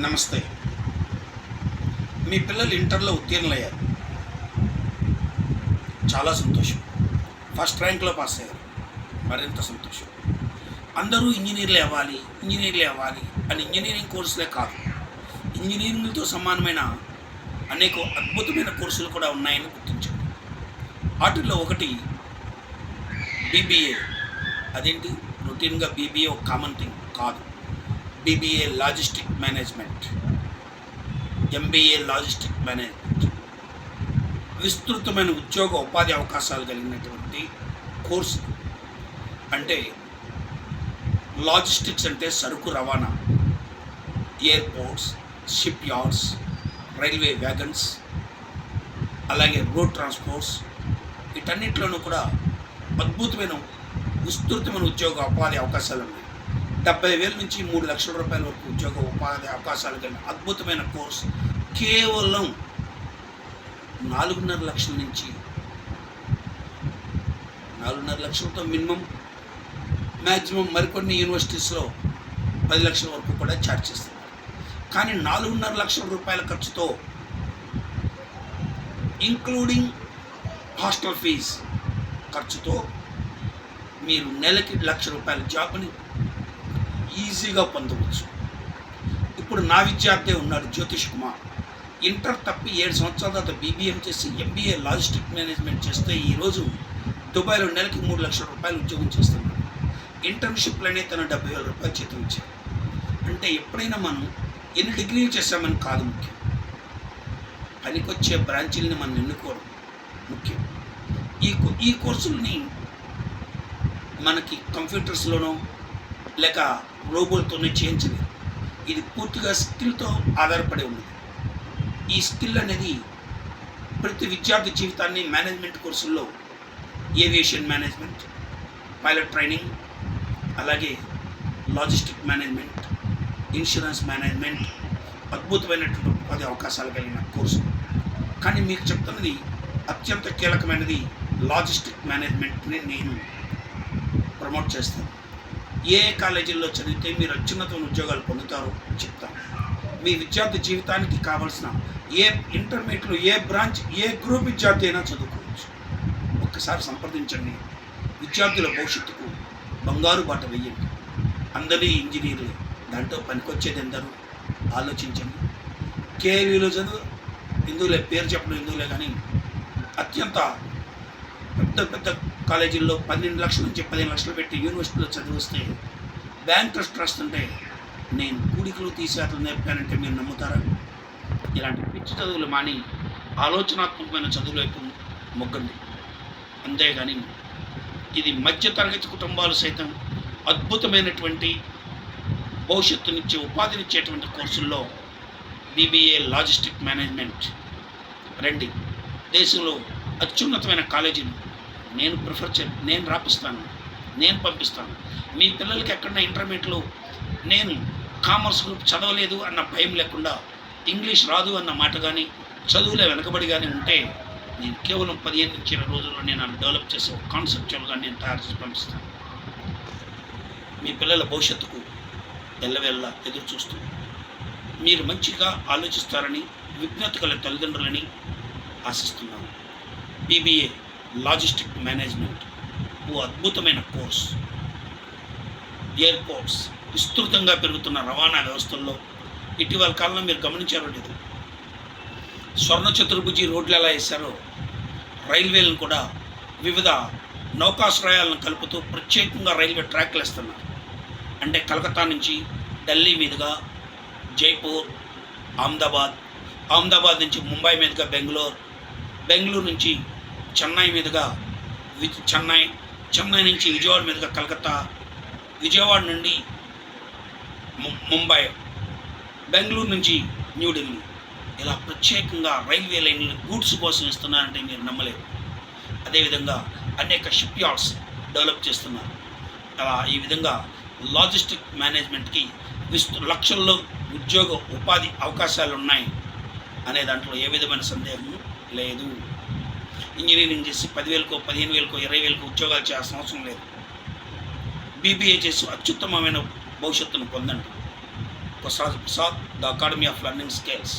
నమస్తే. మీ పిల్లలు ఇంటర్లో ఉత్తీర్ణులయ్యారు. చాలా సంతోషం. ఫస్ట్ ర్యాంక్లో పాస్ అయ్యారు. మరింత సంతోషం. అందరూ ఇంజనీర్లు అవ్వాలి ఇంజనీర్లు అవ్వాలి అని ఇంజనీరింగ్ కోర్సులే కాదు. ఇంజనీరింగ్తో సమానమైన అనేక అద్భుతమైన కోర్సులు కూడా ఉన్నాయని గుర్తించండి. వాటిల్లో ఒకటి బీబీఏ. అదేంటి? రొటీన్గా బీబీఏ ఒక కామన్ థింగ్ కాదు. BBA logistic management MBA logistic management విస్తృతమైన ఉద్యోగ ఉపాధి అవకాశాలు కలిగినటువంటి కోర్సు. అంటే లాజిస్టిక్స్ అంటే సరుకు రవాణా airports ship yards railway wagons అలాగే రోడ్ ట్రాన్స్పోర్ట్స్. వీటన్నిటిలోనూ కూడా అద్భుతమైన విస్తృతమైన ఉద్యోగ ఉపాధి అవకాశాలు ఉన్నాయి. డెబ్బై వేల నుంచి మూడు లక్షల రూపాయల వరకు ఉద్యోగ ఉపాధి అవకాశాలు కలిగిన అద్భుతమైన కోర్స్. కేవలం నాలుగున్నర లక్షల నుంచి నాలుగున్నర లక్షలతో మినిమం. మ్యాక్సిమం మరికొన్ని యూనివర్సిటీస్లో పది లక్షల వరకు కూడా ఛార్జ్ చేస్తున్నారు. కానీ నాలుగున్నర లక్షల రూపాయల ఖర్చుతో ఇంక్లూడింగ్ హాస్టల్ ఫీజ్ ఖర్చుతో మీరు నెలకి లక్ష రూపాయల జాబ్ని ఈజీగా పొందవచ్చు. ఇప్పుడు నా విద్యార్థి ఉన్నాడు జ్యోతిష్ కుమార్. ఇంటర్ తప్పి ఏడు సంవత్సరాల తర్వాత బీబీఎం చేసి ఎంబీఏ లాజిస్టిక్ మేనేజ్మెంట్ చేస్తే ఈరోజు దుబాయ్లో నెలకి మూడు లక్షల రూపాయలు ఉద్యోగం చేస్తున్నాడు. ఇంటర్న్షిప్లనే తన డెబ్బై వేల రూపాయలు జీతం ఇచ్చారు అంటే ఎప్పుడైనా మనం ఎన్ని డిగ్రీలు చేసామని కాదు ముఖ్యం. పనికొచ్చే బ్రాంచీలని మనం ఎన్నుకోవడం ముఖ్యం. ఈ కో- ఈ కోర్సుల్ని మనకి కంప్యూటర్స్లోనో లేక రోబోలతోనే చేయించలేదు ఇది పూర్తిగా స్కిల్తో ఆధారపడి ఉన్నది. ఈ స్కిల్ అనేది ప్రతి విద్యార్థి జీవితాన్ని మేనేజ్మెంట్ కోర్సుల్లో ఏవియేషన్ మేనేజ్మెంట్ పైలట్ ట్రైనింగ్ అలాగే లాజిస్టిక్ మేనేజ్మెంట్ ఇన్సూరెన్స్ మేనేజ్మెంట్ అద్భుతమైనటువంటి పది అవకాశాలు కలిగిన కోర్సు. కానీ మీకు చెప్తున్నది అత్యంత కీలకమైనది లాజిస్టిక్ మేనేజ్మెంట్ని నేను ప్రమోట్ చేస్తాను. ఏ కాలేజీల్లో చదివితే మీరు అత్యున్నతమైన ఉద్యోగాలు పొందుతారో చెప్తాను. మీ విద్యార్థి జీవితానికి కావలసిన ఏ ఇంటర్మీడియట్లో ఏ బ్రాంచ్ ఏ గ్రూప్ విద్యార్థి అయినా చదువుకోవచ్చు. ఒక్కసారి సంప్రదించండి. విద్యార్థుల భవిష్యత్తుకు బంగారు బాట వెయ్యండి. అందరి ఇంజనీర్లు. దాంట్లో పనికొచ్చేది ఎందరూ ఆలోచించండి. కేవీలో చదువు హిందువులే పేరు చెప్పడం హిందువులే కానీ అత్యంత పెద్ద పెద్ద కాలేజీల్లో పన్నెండు లక్షల నుంచి పదిహేను లక్షలు పెట్టి యూనివర్సిటీలో చదివిస్తే బ్యాంక్ ట్రస్ట్ అంటే నేను కూడికలు తీసేట్లు నేర్పానంటే మీరు నమ్ముతారా? ఇలాంటి పిచ్చి చదువులు మాని ఆలోచనాత్మకమైన చదువులు వైపు మొగ్గండి. అంతేగాని ఇది మధ్యతరగతి కుటుంబాలు సైతం అద్భుతమైనటువంటి భవిష్యత్తునిచ్చే ఉపాధినిచ్చేటువంటి కోర్సుల్లో బీబీఏ లాజిస్టిక్ మేనేజ్మెంట్. రండి. దేశంలో అత్యున్నతమైన కాలేజీలు నేను ప్రిఫర్ చే నేను రాపిస్తాను. నేను పంపిస్తాను. మీ పిల్లలకి ఎక్కడన్నా ఇంటర్మీడియట్లో నేను కామర్స్ గ్రూప్ చదవలేదు అన్న భయం లేకుండా ఇంగ్లీష్ రాదు అన్న మాట కానీ చదువులే వెనకబడి కానీ ఉంటే నేను కేవలం పదిహేను నుంచి ఇరవై రోజుల్లో నేను అది డెవలప్ చేసే ఒక కాన్సెప్చువల్గా నేను తయారు చేసి పంపిస్తాను. మీ పిల్లల భవిష్యత్తుకు ఎల్లవెల్ల ఎదురు చూస్తూ మీరు మంచిగా ఆలోచిస్తారని విజ్ఞత గల తల్లిదండ్రులని ఆశిస్తున్నాను. బీబీఏ లాజిస్టిక్ మేనేజ్మెంట్ ఓ అద్భుతమైన కోర్స్. ఎయిర్పోర్ట్స్ విస్తృతంగా పెరుగుతున్న రవాణా వ్యవస్థల్లో ఇటీవల కాలంలో మీరు గమనించారో లేదు. స్వర్ణ చతుర్భుజి రోడ్లు ఎలా వేశారో రైల్వేలను కూడా వివిధ నౌకాశ్రయాలను కలుపుతూ ప్రత్యేకంగా రైల్వే ట్రాక్లు వేస్తున్నారు. అంటే కలకత్తా నుంచి ఢిల్లీ మీదుగా జైపూర్ అహ్మదాబాద్ అహ్మదాబాద్ నుంచి ముంబై మీదుగా బెంగళూరు బెంగళూరు నుంచి చెన్నై మీదుగా చెన్నై చెన్నై నుంచి విజయవాడ మీదుగా కలకత్తా విజయవాడ నుండి ము- ముంబై బెంగళూరు నుంచి న్యూఢిల్లీ ఇలా ప్రత్యేకంగా రైల్వే లైన్లు గూడ్స్ కోసం ఇస్తున్నారంటే మీరు నమ్మలేరు. అదేవిధంగా అనేక షిప్ యార్డ్స్ డెవలప్ చేస్తున్నారు. అలా ఈ విధంగా లాజిస్టిక్ మేనేజ్మెంట్కి విస్తృ లక్షల్లో ఉద్యోగ ఉపాధి అవకాశాలు ఉన్నాయి అనే దాంట్లో ఏ విధమైన సందేహం లేదు. ఇంజనీరింగ్ చేసి పదివేలకో పదిహేను వేలకో ఇరవై వేలకో ఉద్యోగాలు చేయాల్సిన అవసరం లేదు. బీబీఏ చేసి అత్యుత్తమమైన భవిష్యత్తును పొందండి. Prasad Prasad the academy of learning scales.